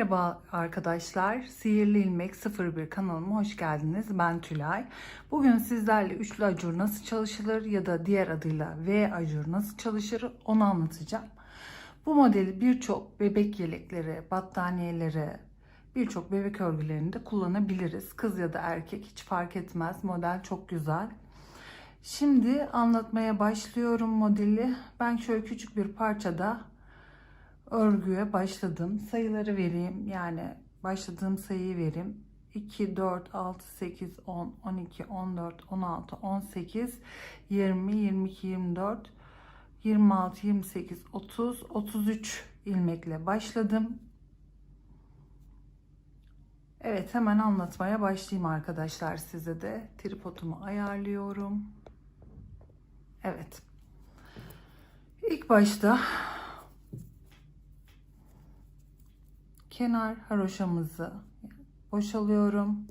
Merhaba arkadaşlar. Sihirli İlmek 01 kanalıma hoş geldiniz. Ben Tülay. Bugün sizlerle üçlü acur nasıl çalışılır ya da diğer adıyla V acur nasıl çalışır onu anlatacağım. Bu modeli birçok bebek yelekleri, battaniyeleri, birçok bebek örgülerinde kullanabiliriz. Kız ya da erkek hiç fark etmez. Model çok güzel. Şimdi anlatmaya başlıyorum modeli. Ben şöyle küçük bir parçada örgüye başladım. Sayıları vereyim. Yani başladığım sayıyı vereyim. 2, 4, 6, 8, 10, 12, 14, 16, 18, 20, 22, 24, 26, 28, 30, 33 ilmekle başladım. Evet hemen anlatmaya başlayayım arkadaşlar size de. Tripodumu ayarlıyorum. Evet. İlk başta kenar haroşamızı boşalıyorum.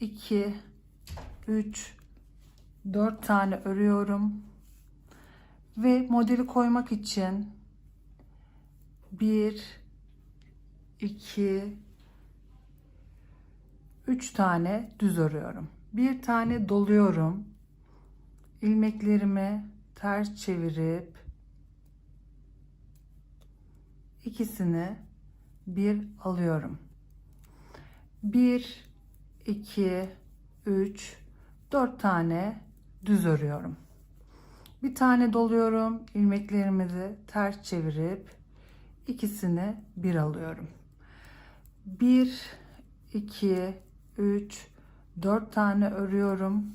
2 3 4 tane örüyorum. Ve modeli koymak için 1 2 3 tane düz örüyorum. Bir tane doluyorum. ilmeklerimi ters çevirip ikisini bir alıyorum. 1 2 3 4 tane düz örüyorum. Bir tane doluyorum. ilmeklerimizi ters çevirip ikisini bir alıyorum. 1 2 3 4 tane örüyorum.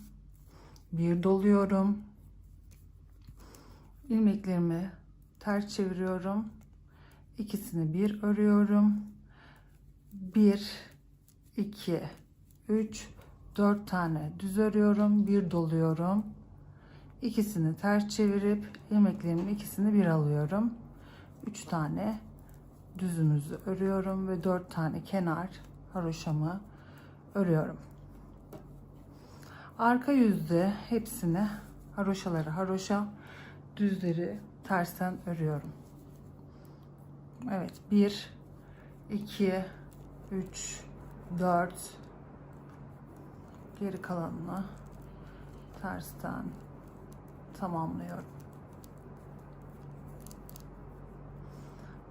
Bir doluyorum. ilmeklerimi ters çeviriyorum ikisini bir örüyorum. 1 2 3 4 tane düz örüyorum. Bir doluyorum. İkisini ters çevirip ilmeklerimin ikisini bir alıyorum. 3 tane düzümüzü örüyorum ve 4 tane kenar haroşamı örüyorum. Arka yüzde hepsini haroşaları haroşa düzleri tersten örüyorum. Evet 1 2 3 4 geri kalanını tersten tamamlıyorum.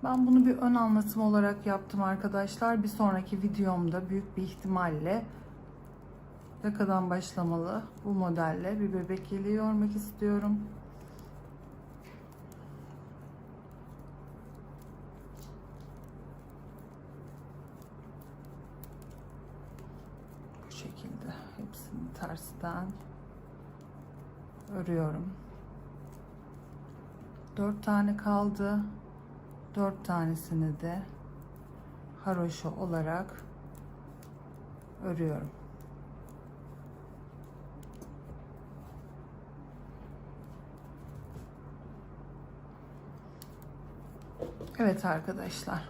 Ben bunu bir ön anlatım olarak yaptım arkadaşlar. Bir sonraki videomda büyük bir ihtimalle yakadan başlamalı bu modelle bir bebek yeleği örmek istiyorum. Bu şekilde hepsini tersten örüyorum. Dört tane kaldı. Dört tanesini de haroşa olarak örüyorum. Evet arkadaşlar.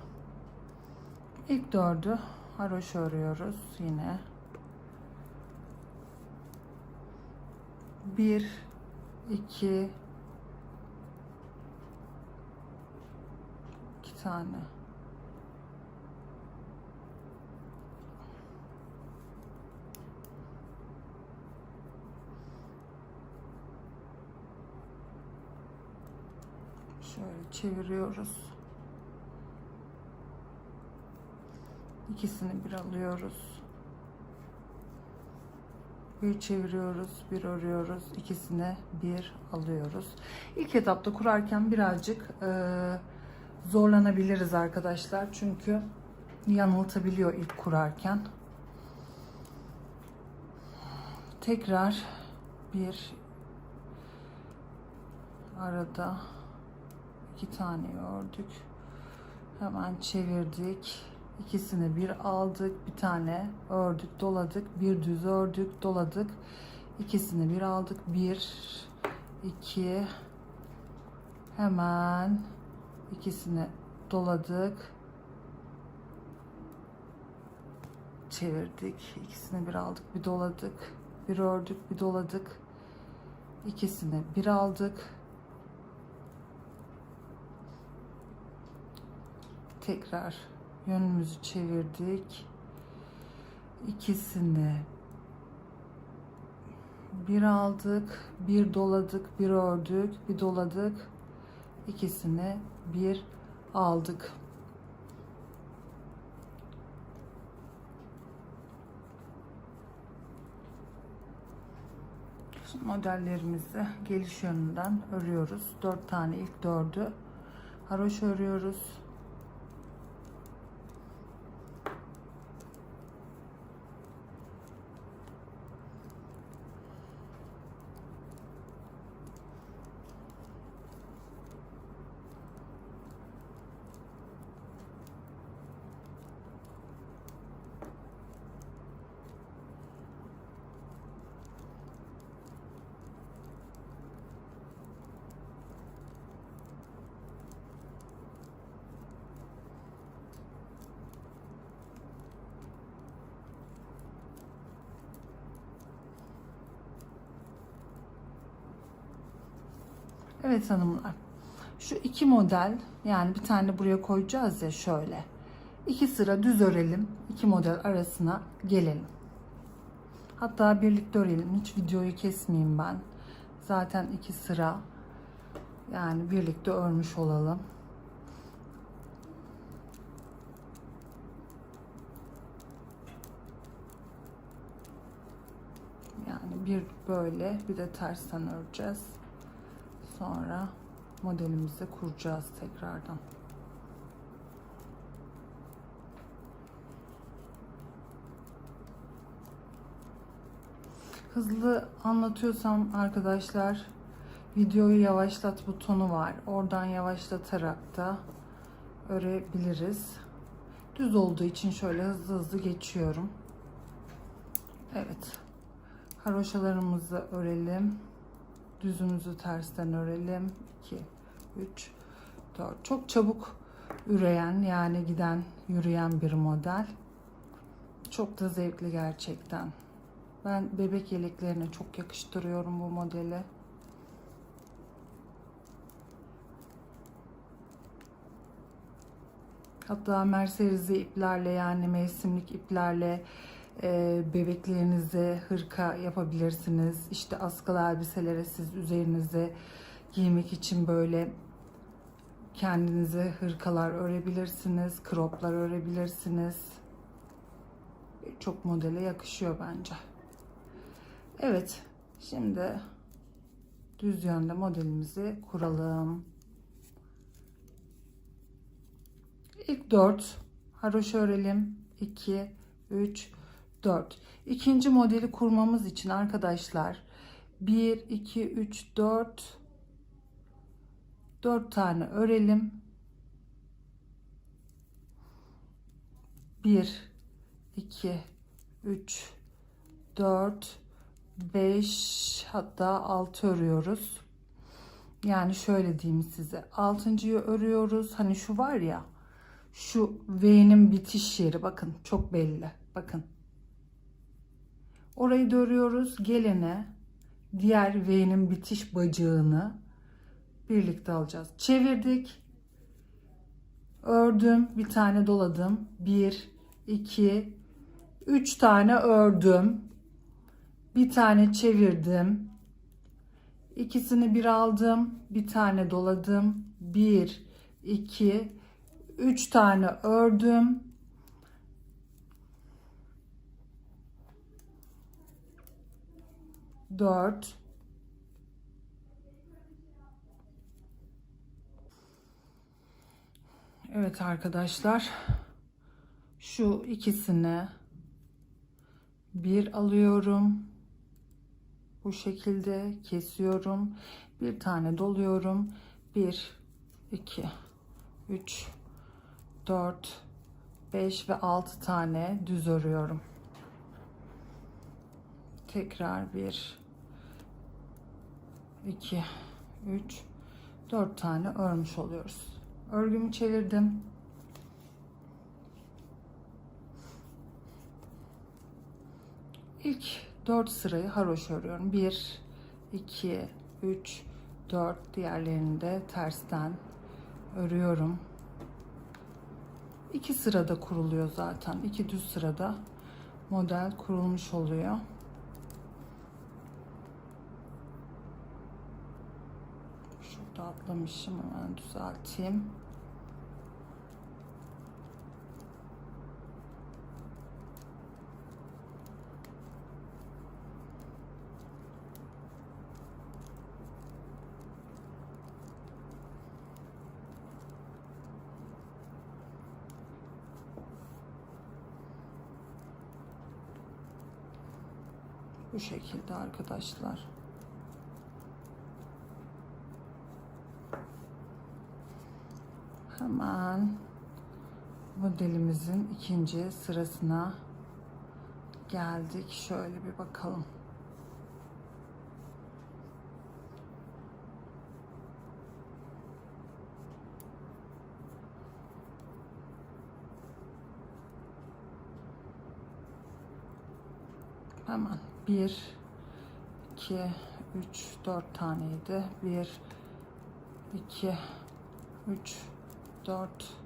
İlk dördü haroşa örüyoruz yine. Bir, iki, iki tane. Şöyle çeviriyoruz. İkisini bir alıyoruz. Bir çeviriyoruz, bir örüyoruz. İkisine bir alıyoruz. İlk etapta kurarken birazcık e, zorlanabiliriz arkadaşlar. Çünkü yanıltabiliyor ilk kurarken. Tekrar bir arada iki tane ördük. Hemen çevirdik. İkisini bir aldık. Bir tane ördük, doladık. Bir düz ördük, doladık. İkisini bir aldık. Bir, iki, hemen ikisini doladık. Çevirdik. İkisini bir aldık, bir doladık. Bir ördük, bir doladık. İkisini bir aldık. Tekrar yönümüzü çevirdik. İkisini bir aldık, bir doladık, bir ördük, bir doladık. İkisini bir aldık. Modellerimizi geliş yönünden örüyoruz. 4 tane ilk dördü haroş örüyoruz. Evet hanımlar. Şu iki model yani bir tane buraya koyacağız ya şöyle. İki sıra düz örelim. iki model arasına gelelim. Hatta birlikte örelim. Hiç videoyu kesmeyeyim ben. Zaten iki sıra yani birlikte örmüş olalım. Yani bir böyle bir de tersten öreceğiz. Sonra modelimizi kuracağız tekrardan. Hızlı anlatıyorsam arkadaşlar videoyu yavaşlat butonu var. Oradan yavaşlatarak da örebiliriz. Düz olduğu için şöyle hızlı hızlı geçiyorum. Evet. Haroşalarımızı örelim. Düzümüzü tersten örelim. 2, 3, 4. Çok çabuk üreyen yani giden yürüyen bir model. Çok da zevkli gerçekten. Ben bebek yeleklerine çok yakıştırıyorum bu modeli. Hatta merserize iplerle yani mevsimlik iplerle e, bebeklerinize hırka yapabilirsiniz. İşte askılı elbiselere siz üzerinize giymek için böyle kendinize hırkalar örebilirsiniz, kroplar örebilirsiniz. Çok modele yakışıyor bence. Evet, şimdi düz yönde modelimizi kuralım. İlk 4 haroşa örelim. 2 3 4. İkinci modeli kurmamız için arkadaşlar 1 2 3 4 4 tane örelim. 1 2 3 4 5 hatta 6 örüyoruz. Yani şöyle diyeyim size. Altıncıyı örüyoruz. Hani şu var ya. Şu V'nin bitiş yeri bakın çok belli. Bakın. Orayı da örüyoruz. Gelene diğer V'nin bitiş bacağını birlikte alacağız. Çevirdik. Ördüm. Bir tane doladım. 1 2 3 tane ördüm. Bir tane çevirdim. İkisini bir aldım. Bir tane doladım. 1 2 3 tane ördüm. Dört. Evet arkadaşlar. Şu ikisini bir alıyorum. Bu şekilde kesiyorum. Bir tane doluyorum. Bir, iki, üç, 4, 5 ve 6 tane düz örüyorum. Tekrar 1, 2, 3, 4 tane örmüş oluyoruz. Örgümü çevirdim. İlk 4 sırayı haroş örüyorum. 1, 2, 3, 4 diğerlerini de tersten örüyorum. iki sırada kuruluyor zaten. İki düz sırada model kurulmuş oluyor. Atlamışım hemen düzelteyim. Bu şekilde arkadaşlar. Hemen modelimizin ikinci sırasına geldik. Şöyle bir bakalım. Hemen 1 2 3 4 taneydi. 1 2 3 4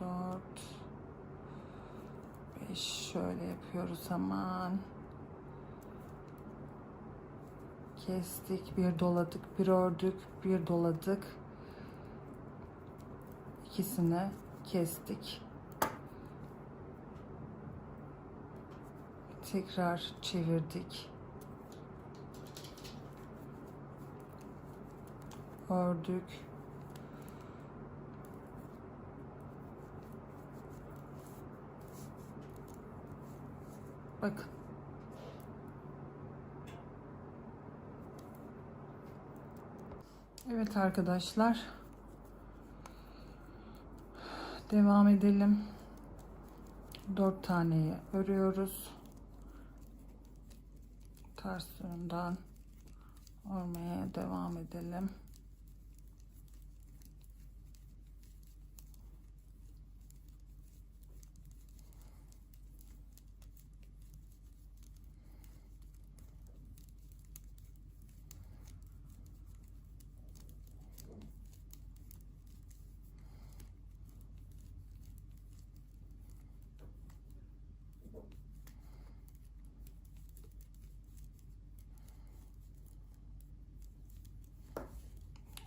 4 5 şöyle yapıyoruz hemen. Kestik, bir doladık, bir ördük, bir doladık. İkisini kestik. Tekrar çevirdik. Ördük. Bakın. Evet arkadaşlar. Devam edelim. 4 taneyi örüyoruz. Ters yönden örmeye devam edelim.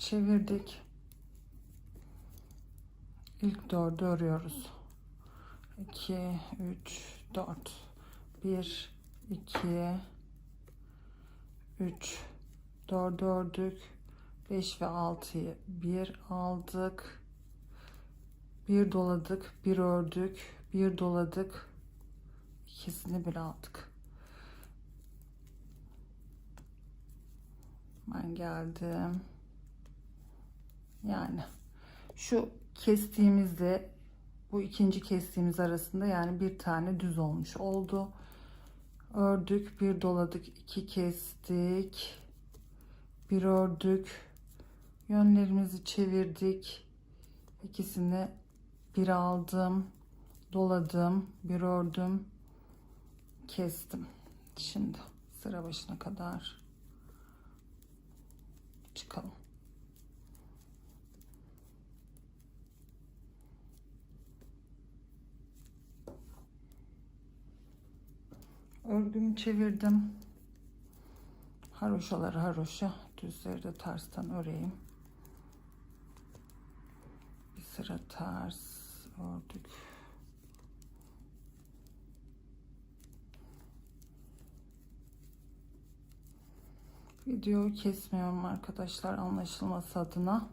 Çevirdik. İlk dördü örüyoruz. 2 3 4 1 2 3 4 ördük. 5 ve 6'yı bir aldık. Bir doladık, bir ördük, bir doladık. İkisini bir aldık. Ben geldim. Yani şu kestiğimizde bu ikinci kestiğimiz arasında yani bir tane düz olmuş oldu. Ördük, bir doladık, iki kestik. Bir ördük. Yönlerimizi çevirdik. İkisini bir aldım, doladım, bir ördüm, kestim. Şimdi sıra başına kadar çıkalım. Örgümü çevirdim. Haroşaları haroşa, düzleri de tersten öreyim. Bir sıra ters ördük. Videoyu kesmiyorum arkadaşlar anlaşılması adına.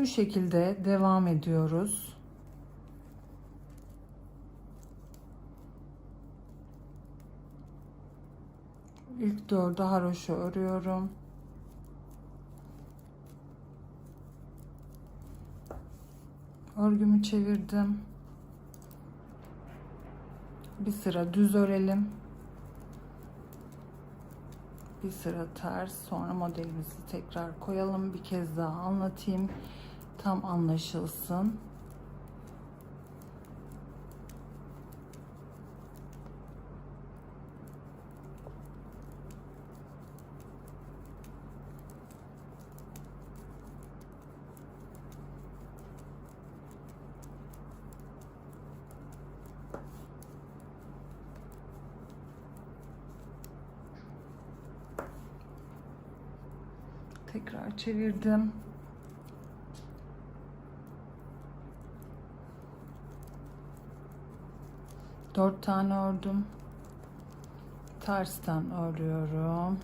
Bu şekilde devam ediyoruz. İlk dördü haroşa örüyorum. Örgümü çevirdim. Bir sıra düz örelim. Bir sıra ters. Sonra modelimizi tekrar koyalım. Bir kez daha anlatayım tam anlaşılsın. Tekrar çevirdim. Dört tane ördüm. Tersten örüyorum.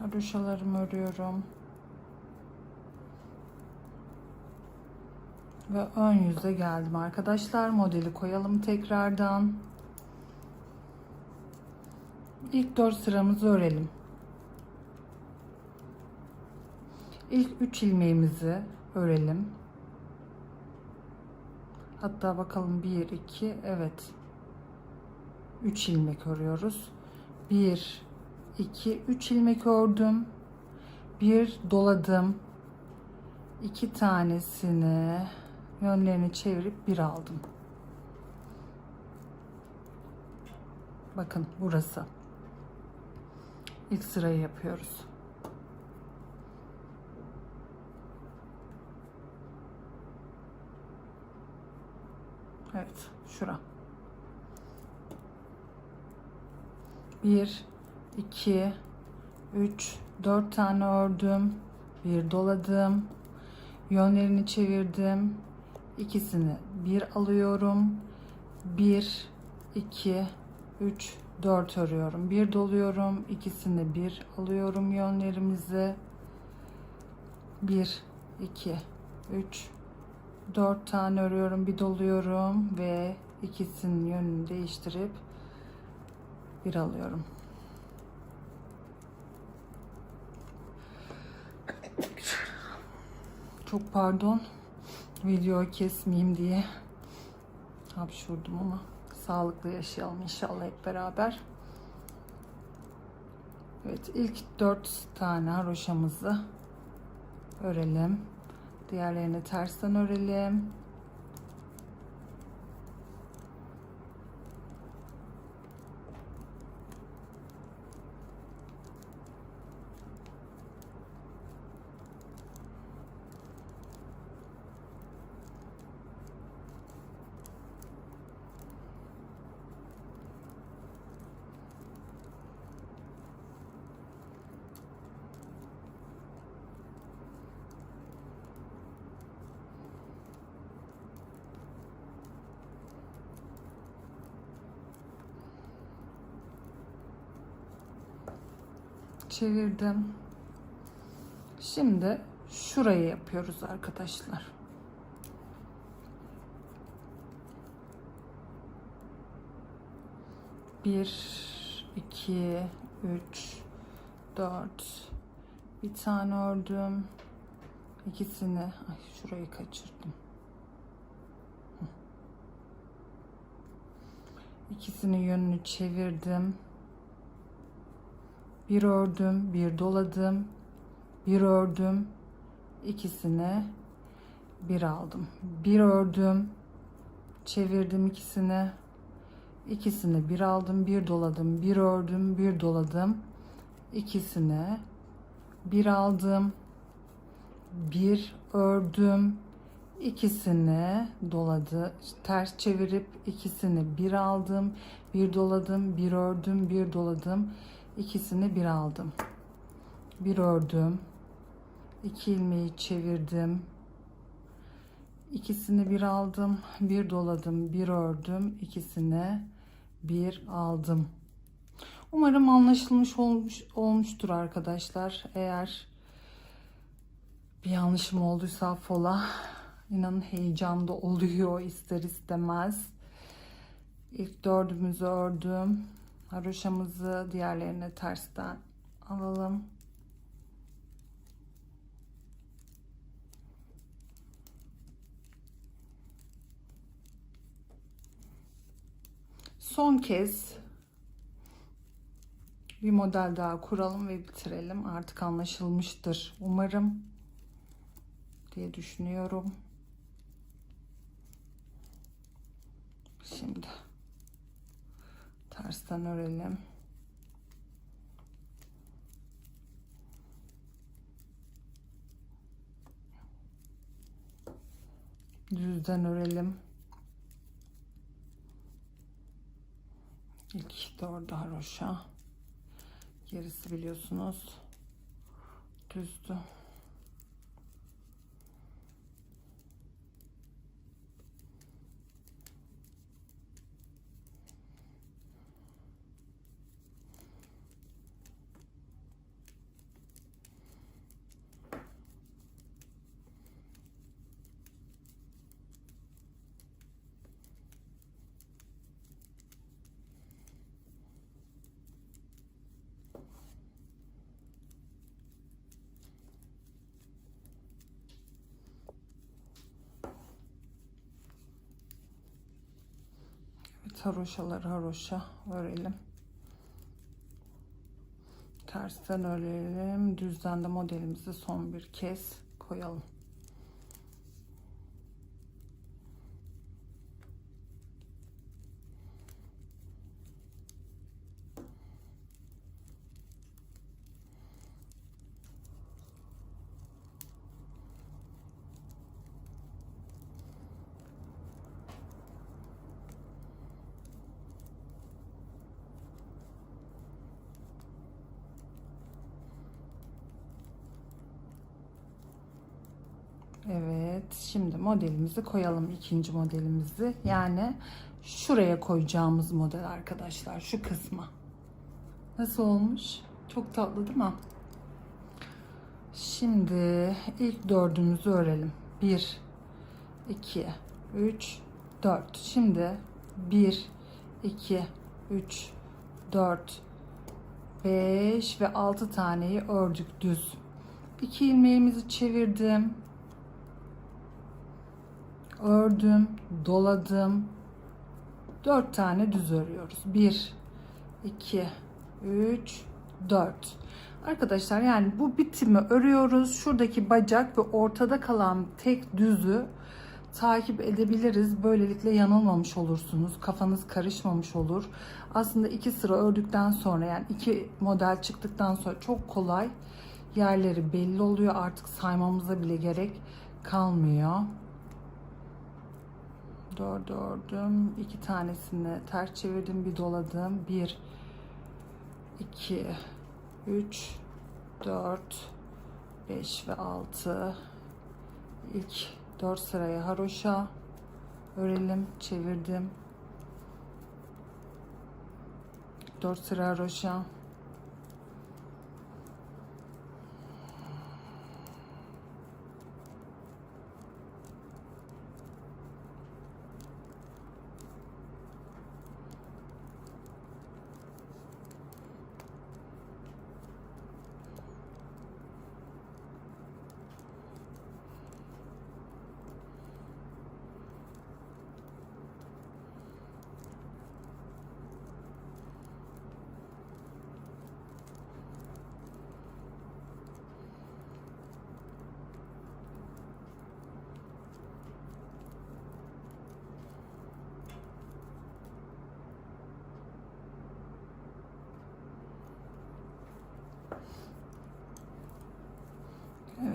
Haroşalarımı örüyorum. Ve ön yüze geldim arkadaşlar. Modeli koyalım tekrardan. İlk 4 sıramızı örelim. İlk 3 ilmeğimizi örelim. Hatta bakalım 1 2 evet. 3 ilmek örüyoruz. 1 2 3 ilmek ördüm. Bir doladım. iki tanesini yönlerini çevirip bir aldım. Bakın burası. İlk sırayı yapıyoruz. Evet, şura. Bir, 2 3 4 tane ördüm. Bir doladım. Yönlerini çevirdim. İkisini bir alıyorum. 1 2 3 4 örüyorum. Bir doluyorum. İkisini bir alıyorum yönlerimizi. 1 2 3 4 tane örüyorum. Bir doluyorum ve ikisinin yönünü değiştirip bir alıyorum. Çok pardon. Videoyu kesmeyeyim diye hapşurdum ama sağlıklı yaşayalım inşallah hep beraber. Evet ilk dört tane haroşamızı örelim. Diğerlerini tersten örelim. Çevirdim. Şimdi şurayı yapıyoruz arkadaşlar. Bir, iki, üç, dört. Bir tane ördüm. İkisini, ay şurayı kaçırdım. İkisinin yönünü çevirdim. Bir ördüm, bir doladım, bir ördüm, ikisini bir aldım. Bir ördüm, çevirdim ikisini, ikisini bir aldım, bir doladım, bir ördüm, bir doladım, ikisini bir aldım, bir ördüm, ikisini doladı, ters çevirip ikisini bir aldım, bir doladım, bir ördüm, bir doladım, ikisini bir aldım. Bir ördüm. iki ilmeği çevirdim. İkisini bir aldım, bir doladım, bir ördüm, ikisini bir aldım. Umarım anlaşılmış olmuş olmuştur arkadaşlar. Eğer bir yanlışım olduysa affola. İnanın heyecanda oluyor ister istemez. İlk dördümüzü ördüm. Haroşamızı diğerlerine tersten alalım. Son kez Bir model daha kuralım ve bitirelim. Artık anlaşılmıştır umarım diye düşünüyorum. Şimdi tersten örelim. Düzden örelim. İlk doğru haroşa. Gerisi biliyorsunuz düzdü. Evet, haroşaları haroşa örelim. Tersten örelim. Düzden de modelimizi son bir kez koyalım. Evet, şimdi modelimizi koyalım ikinci modelimizi. Yani şuraya koyacağımız model arkadaşlar, şu kısma. Nasıl olmuş? Çok tatlı değil mi? Şimdi ilk dördümüzü örelim. 1 2 3 4. Şimdi 1 2 3 4 5 ve 6 taneyi ördük düz. İki ilmeğimizi çevirdim ördüm, doladım. 4 tane düz örüyoruz. 1 2 3 4. Arkadaşlar yani bu bitimi örüyoruz. Şuradaki bacak ve ortada kalan tek düzü takip edebiliriz. Böylelikle yanılmamış olursunuz. Kafanız karışmamış olur. Aslında iki sıra ördükten sonra yani iki model çıktıktan sonra çok kolay yerleri belli oluyor. Artık saymamıza bile gerek kalmıyor. Dört ördüm. iki tanesini ters çevirdim. Bir doladım. Bir, iki, üç, dört, beş ve altı. İlk dört sıraya haroşa örelim. Çevirdim. Dört sıra haroşa.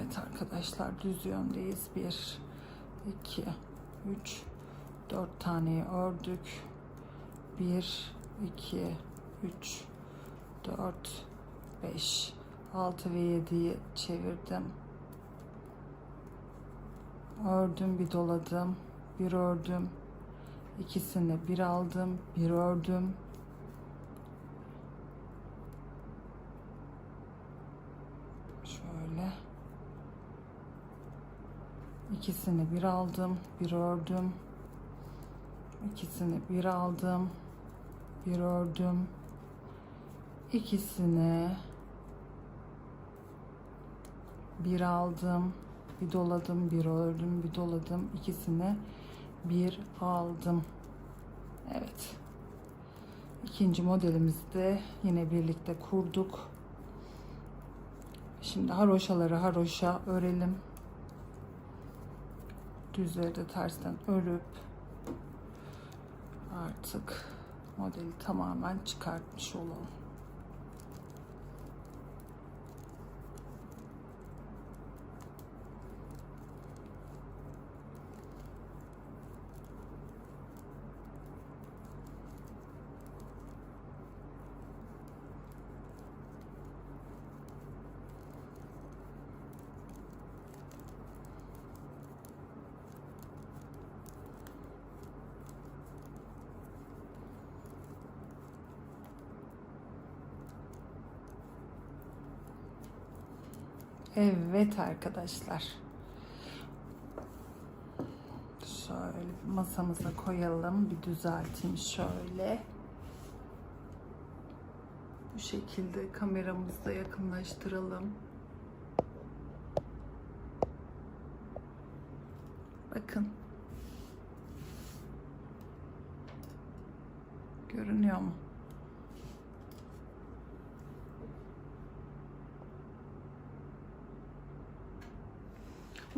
Evet arkadaşlar düz yöndeyiz. 1 2 3 4 taneyi ördük. 1 2 3 4 5 6 ve 7'yi çevirdim. Ördüm, bir doladım, bir ördüm. İkisini bir aldım, bir ördüm. Şöyle. İkisini bir aldım, bir ördüm. İkisini bir aldım, bir ördüm. İkisini bir aldım, bir doladım, bir ördüm, bir doladım. İkisini bir aldım. Evet. İkinci modelimizi de yine birlikte kurduk. Şimdi haroşaları haroşa örelim. Düzleri de tersten örüp artık modeli tamamen çıkartmış olalım. Evet arkadaşlar. Şöyle masamıza koyalım. Bir düzelteyim şöyle. Bu şekilde kameramızda yakınlaştıralım.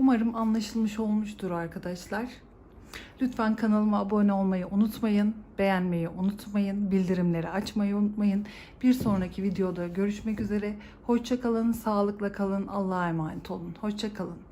Umarım anlaşılmış olmuştur arkadaşlar. Lütfen kanalıma abone olmayı unutmayın, beğenmeyi unutmayın, bildirimleri açmayı unutmayın. Bir sonraki videoda görüşmek üzere. Hoşça kalın, sağlıkla kalın, Allah'a emanet olun. Hoşça kalın.